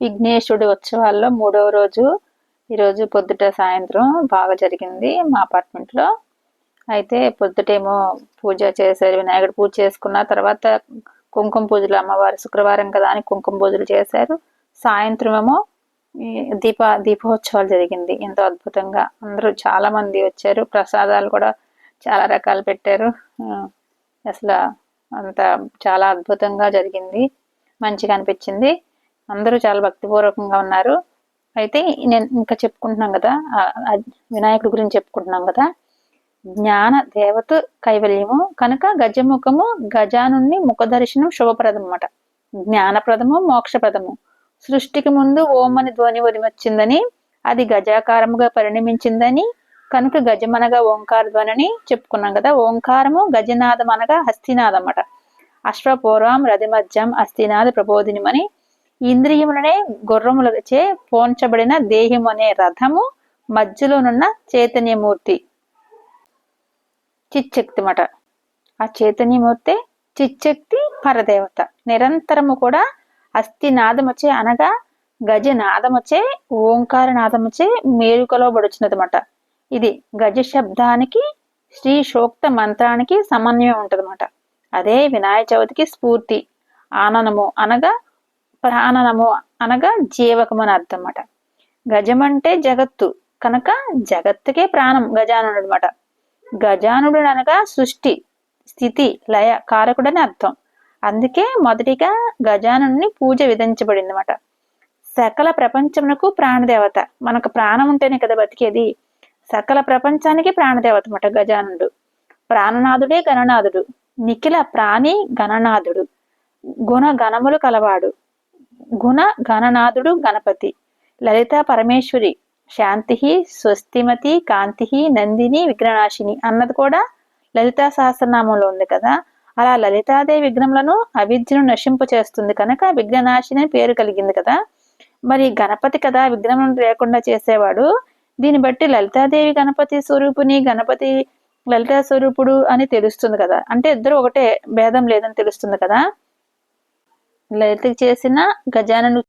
విఘ్నేశుడి ఉత్సవాల్లో మూడవ రోజు ఈరోజు పొద్దుట సాయంత్రం బాగా జరిగింది మా అపార్ట్మెంట్లో. అయితే పొద్దుటేమో పూజ చేశారు వినాయకుడు పూజ చేసుకున్న తర్వాత కుంకుమ పూజలు అమ్మవారు శుక్రవారం కదా అని కుంకుమ పూజలు చేశారు. సాయంత్రం ఏమో దీప దీపోత్సవాలు జరిగింది ఎంతో అద్భుతంగా. అందరూ చాలా మంది వచ్చారు ప్రసాదాలు కూడా చాలా రకాలు పెట్టారు. అసలు అంత చాలా అద్భుతంగా జరిగింది మంచిగా అనిపించింది. అందరూ చాలా భక్తిపూర్వకంగా ఉన్నారు. అయితే నేను ఇంకా చెప్పుకుంటున్నాం కదా వినాయకుడి గురించి చెప్పుకుంటున్నాం కదా. జ్ఞాన దేవత కైవల్యము కనుక గజముఖము గజానుని ముఖ దర్శనం శుభప్రదం అన్నమాట జ్ఞానప్రదము మోక్షప్రదము. సృష్టికి ముందు ఓమని ధ్వని వచ్చిందని అది గజాకారముగా పరిణమించిందని కనుక గజమనగా ఓంకార ధ్వని చెప్పుకున్నాం కదా ఓంకారము గజనాదం అనగా హస్తినాదం అన్నమాట అశ్వపూర్వం రథిమధ్యం అస్థినాథ ప్రబోధినిమని ఇంద్రియములనే గుర్రములచే పోంచబడిన దేహము అనే రథము మధ్యలోనున్న చైతన్యమూర్తి. చిచ్చక్తి మాట ఆ చైతన్యమూర్తి చిచ్చక్తి పరదేవత. నిరంతరము కూడా అస్థి నాదముచే అనగా గజ నాదముచే ఓంకార నాదముచే మేలుకలో బడుచున్నదన్నమాట ఇది గజ శబ్దానికి శ్రీ శోక్త మంత్రానికి సమన్వయం ఉంటుందన్నమాట అదే వినాయక చవితికి స్ఫూర్తి ఆనందము అనగా ప్రాణనము అనగా జీవకం అని అర్థం అన్నమాట గజం అంటే జగత్తు కనుక జగత్తుకే ప్రాణం గజానుడు అనమాట గజానుడు అనగా సృష్టి స్థితి లయ కారకుడని అర్థం. అందుకే మొదటిగా గజానుడిని పూజ విధించబడింది అనమాట సకల ప్రపంచమునకు ప్రాణదేవత. మనకు ప్రాణం ఉంటేనే కదా బతికేది. సకల ప్రపంచానికి ప్రాణదేవత అనమాట గజానుడు. ప్రాణనాథుడే గణనాథుడు. నిఖిల ప్రాణి గణనాథుడు. గుణ గణములు కలవాడు. గుణ గణనాథుడు గణపతి. లలిత పరమేశ్వరి శాంతి స్వస్తిమతి కాంతి నందిని విఘ్ననాశిని అన్నది కూడా లలితా సహస్రనామంలో ఉంది కదా. అలా లలితాదేవి విఘ్నములను అవిద్యను నశింపు చేస్తుంది కనుక విఘ్ననాశిని పేరు కలిగింది కదా. మరి గణపతి కదా విఘ్నములను లేకుండా చేసేవాడు. దీన్ని బట్టి లలితాదేవి గణపతి స్వరూపుని గణపతి లలితా స్వరూపుడు అని తెలుస్తుంది కదా. అంటే ఇద్దరు ఒకటే భేదం లేదని తెలుస్తుంది కదా. లలితకి చేసిన గజానను